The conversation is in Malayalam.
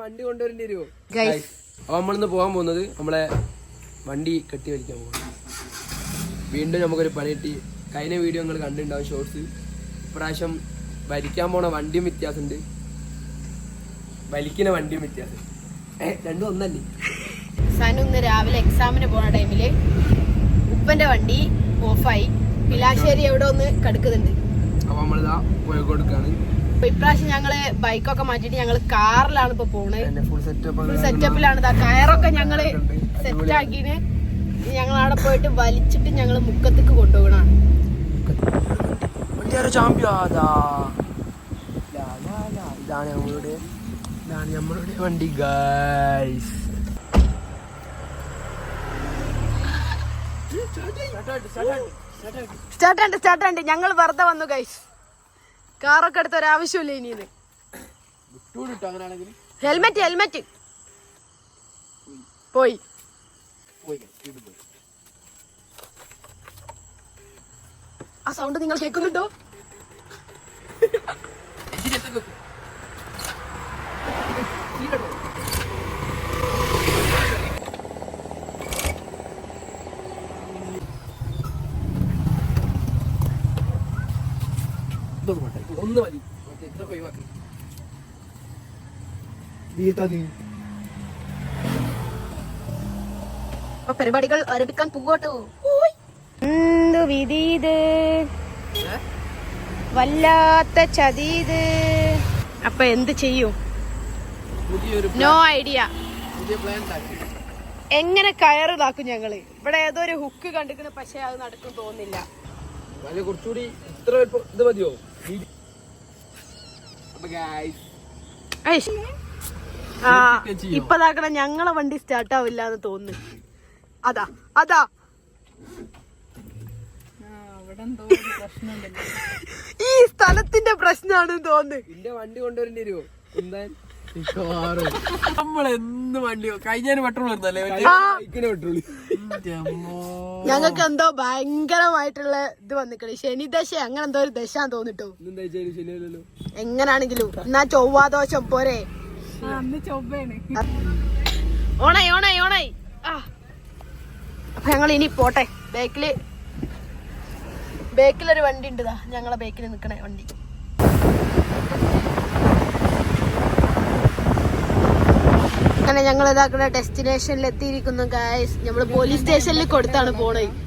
വണ്ടി കൊണ്ടുവരേണ്ടി വരുമോ Guys. അപ്പൊ നമ്മളിന്ന് പോകാൻ പോകുന്നത് നമ്മളെ വണ്ടി കെട്ടി വലിക്കാൻ പോകും വീണ്ടും നമുക്കൊരു പണി കിട്ടി. കഴിഞ്ഞ വീഡിയോ നിങ്ങൾ കണ്ടിട്ടുണ്ടാവും ഷോർട്സ് ഇപ്രാവശ്യം വലിക്കാൻ പോണ വണ്ടിയും വ്യത്യാസമുണ്ട്. വലിക്കുന്ന വണ്ടിയും വ്യത്യാസം രണ്ടും ഒന്നല്ലേ സനു ഇന്ന് രാവിലെ എക്സാമിന് പോണ ടൈമിൽ ഉപ്പന്റെ വണ്ടി ഓഫായി പിലാശ്ശേരി എവിടെ ഒന്ന് കടുക്കുന്നുണ്ട്? അപ്പൊ നമ്മളിതാ പോയി കൊടുക്കാണ്. അപ്പൊ ഇപ്രാവശ്യം ഞങ്ങൾ ബൈക്കൊക്കെ മാറ്റിട്ട് ഞങ്ങൾ കാറിലാണ് ഇപ്പൊ പോണത് ഫുൾ സെറ്റപ്പ് ഫുൾ സെറ്റപ്പിലാണ് കയറൊക്കെ ഞങ്ങൾ സെറ്റ് ആക്കിന് ഞങ്ങൾ അവിടെ പോയിട്ട് വലിച്ചിട്ട് ഞങ്ങൾ മുക്കത്തേക്ക് കൊണ്ടുപോകണാണ് ഇതാണ് നമ്മളുടെ ഇതാണ് നമ്മളുടെ വണ്ടി ഗൈസ് സ്റ്റാർട്ടുണ്ട് സ്റ്റാർട്ടുണ്ട് ഞങ്ങൾ വെറുതെ വന്നു ഗൈസ് കാറൊക്കെ എടുത്ത ഒരാവശ്യമില്ല അങ്ങനെയാണെങ്കിൽ ഹെൽമെറ്റ് ഹെൽമെറ്റ് പോയി. ആ സൗണ്ട് നിങ്ങൾ കേൾക്കുന്നുണ്ടോ? ഇതൊന്നും വേണ്ട. ഇത് ഒന്ന് മതി. ഇതൊക്കെ ഒഴിവാക്കി. പരിപാടികൾ ആരംഭിക്കാൻ എന്തു ഇത്? വല്ലാത്ത ചതീത് അപ്പൊ എന്ത് ചെയ്യും? നോ ഐഡിയ എങ്ങനെ കയറിതാക്കും ഞങ്ങൾ? ഇവിടെ ഏതോ ഒരു ഹുക്ക് കണ്ടിരിക്കുന്നു പക്ഷെ അത് നടക്കും തോന്നില്ല അതിന് കുറച്ചുകൂടി ഇത്ര ഇത് മതിയോ. ഇപ്പതാക്കണ ഞങ്ങളെ വണ്ടി സ്റ്റാർട്ട് ആവില്ല എന്ന് തോന്നുന്നു. അതാ അതാ. ഈ സ്ഥലത്തിന്റെ പ്രശ്നമാണ് തോന്നുന്നു. വണ്ടി കൊണ്ടുവരേണ്ടി വരുമോ കുന്താൻ വണ്ടിയോ? വണ്ടി കഴിഞ്ഞ പെട്രോൾ വരുന്നല്ലേ പെട്രോൾ ഞങ്ങൾക്ക് എന്തോ ഭയങ്കരമായിട്ടുള്ള ഇത് വന്നിക്കണ്. ശനിദശ അങ്ങനെ എന്തോ ഒരു ദശ തോന്നിട്ടോ. എങ്ങനാണെങ്കിലും. എന്നാ ചൊവ്വാദോഷം പോരെ. ഓണായി ഓണായി ഓണായി. ആ. അപ്പൊ ഞങ്ങൾ ഇനി പോട്ടെ. ബേക്കിൽ ബേക്കിലൊരു വണ്ടി ഉണ്ട് ഞങ്ങളെ ബേക്കിൽ നിക്കണേ വണ്ടി. ഞങ്ങൾ ഇതാക്കുന്ന ഡെസ്റ്റിനേഷനിൽ എത്തിയിരിക്കുന്നു ഗായ്സ് നമ്മൾ പോലീസ് സ്റ്റേഷനിൽ കൊടുത്താണ് പോണത്.